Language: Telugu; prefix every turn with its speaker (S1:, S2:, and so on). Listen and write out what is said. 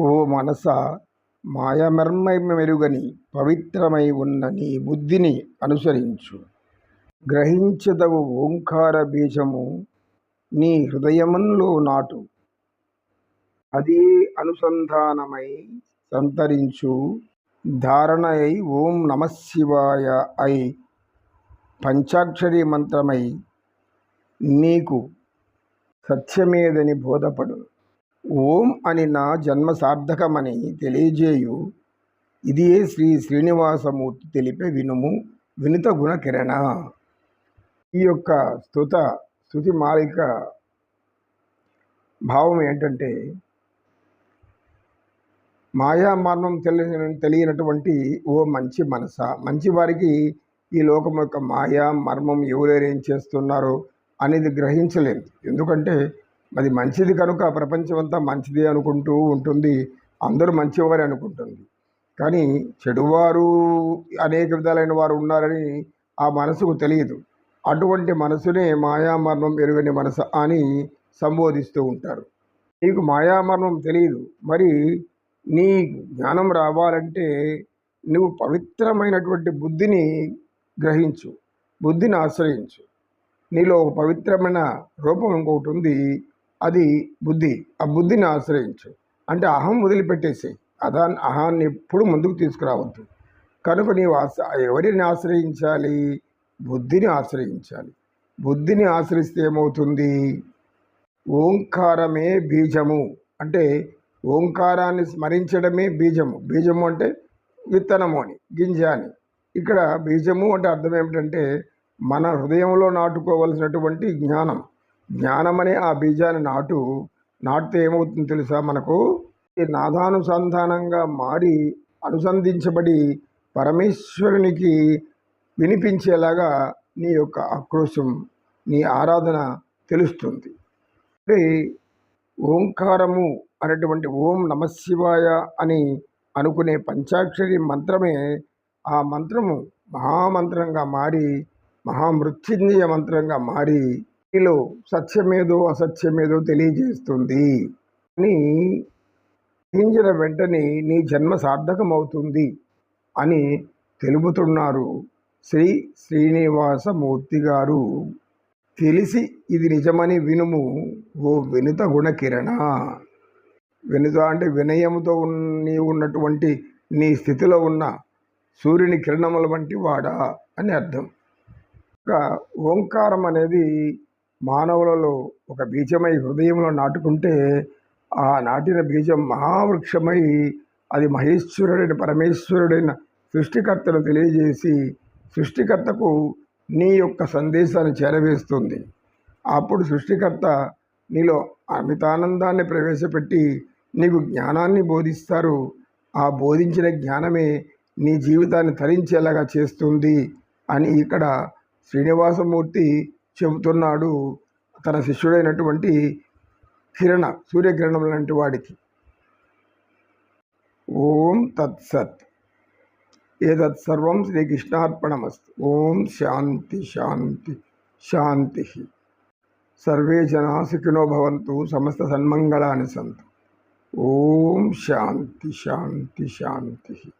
S1: ఓ మనస మాయమర్మమెరుగని పవిత్రమై ఉన్న నీ బుద్ధిని అనుసరించు. గ్రహించదవు ఓంకార బీజము నీ హృదయములో నాటు. అదే అనుసంధానమై సంతరించు. ధారణయై ఓం నమశివాయ అయి పంచాక్షరి మంత్రమై నీకు సత్యమేదని బోధపడు. ఓం అని నా జన్మ సార్థకమని తెలియజేయు. ఇదే శ్రీ శ్రీనివాసమూర్తి తెలిపే వినుము వినుత గుణ కిరణ ఈ యొక్క స్తుత స్థుతి మాలిక భావం ఏంటంటే మాయా మర్మం తెలియ తెలియనటువంటి ఓ మంచి మనస. మంచి వారికి ఈ లోకం యొక్క మాయా మర్మం ఎవరెవరు ఏం చేస్తున్నారో అనేది గ్రహించలేదు. ఎందుకంటే అది మంచిది కనుక ప్రపంచం అంతా మంచిది అనుకుంటూ ఉంటుంది. అందరూ మంచివారే అనుకుంటుంది. కానీ చెడువారు అనేక విధాలైన వారు ఉన్నారని ఆ మనసుకు తెలియదు. అటువంటి మనసునే మాయామర్మం ఎరుగని మనసు అని సంబోధిస్తూ ఉంటారు. నీకు మాయామర్మం తెలియదు. మరి నీ జ్ఞానం రావాలంటే నువ్వు పవిత్రమైనటువంటి బుద్ధిని గ్రహించు. బుద్ధిని ఆశ్రయించు. నీలో ఒక పవిత్రమైన రూపం ఇంకొకటి ఉంది. అది బుద్ధి. ఆ బుద్ధిని ఆశ్రయించు. అంటే అహం వదిలిపెట్టేసి. అదా అహాన్ని ఎప్పుడు ముందుకు తీసుకురావద్దు. కనుక నీవు ఆశ ఎవరిని ఆశ్రయించాలి? బుద్ధిని ఆశ్రయించాలి. బుద్ధిని ఆశ్రయిస్తే ఏమవుతుంది? ఓంకారమే బీజము. అంటే ఓంకారాన్ని స్మరించడమే బీజము. బీజము అంటే విత్తనము అని గింజ అని. ఇక్కడ బీజము అంటే అర్థం ఏమిటంటే మన హృదయంలో నాటుకోవలసినటువంటి జ్ఞానం. జ్ఞానమనే ఆ బీజాన్ని నాటు నాటితే ఏమవుతుంది తెలుసా మనకు? ఈ నాదానుసంధానంగా మారి అనుసంధించబడి పరమేశ్వరునికి వినిపించేలాగా నీ యొక్క ఆక్రోశం నీ ఆరాధన తెలుస్తుంది. అంటే ఓంకారము అనేటువంటి ఓం నమశివాయ అని అనుకునే పంచాక్షరి మంత్రమే ఆ మంత్రము మహామంత్రంగా మారి మహామృత్యుంజయ మంత్రంగా మారి నీలో సత్యమేదో అసత్యమేదో తెలియజేస్తుంది. అని గ్రహించిన వెంటనే నీ జన్మ సార్థకమవుతుంది అని తెలుపుతున్నారు శ్రీ శ్రీనివాసమూర్తి గారు. తెలిసి ఇది నిజమని వినుము ఓ వినుత గుణకిరణ. వినుత అంటే వినయముతో నీ ఉన్నటువంటి నీ స్థితిలో ఉన్న సూర్యుని కిరణముల వంటి వాడా అని అర్థం. ఒక ఓంకారం అనేది మానవులలో ఒక బీజమై హృదయంలో నాటుకుంటే ఆ నాటిన బీజం మహావృక్షమై అది మహేశ్వరుడైన పరమేశ్వరుడైన సృష్టికర్తను తెలియజేసి సృష్టికర్తకు నీ యొక్క సందేశాన్ని చేరవేస్తుంది. అప్పుడు సృష్టికర్త నీలో అమితానందాన్ని ప్రవేశపెట్టి నీకు జ్ఞానాన్ని బోధిస్తారు. ఆ బోధించిన జ్ఞానమే నీ జీవితాన్ని తరించేలాగా చేస్తుంది అని ఇక్కడ శ్రీనివాసమూర్తి చెబుతున్నాడు తన శిష్యుడైనటువంటి కిరణ సూర్యకిరణం లాంటి వాడికి. ఓం తత్సత్. ఏదత్ సర్వం శ్రీకృష్ణార్పణమస్తు. ఓం శాంతి శాంతి శాంతి. సర్వే జనా సుఖినో భవంతు. సమస్త సన్మంగళాన్ని సంతు. ఓం శాంతి శాంతి శాంతి.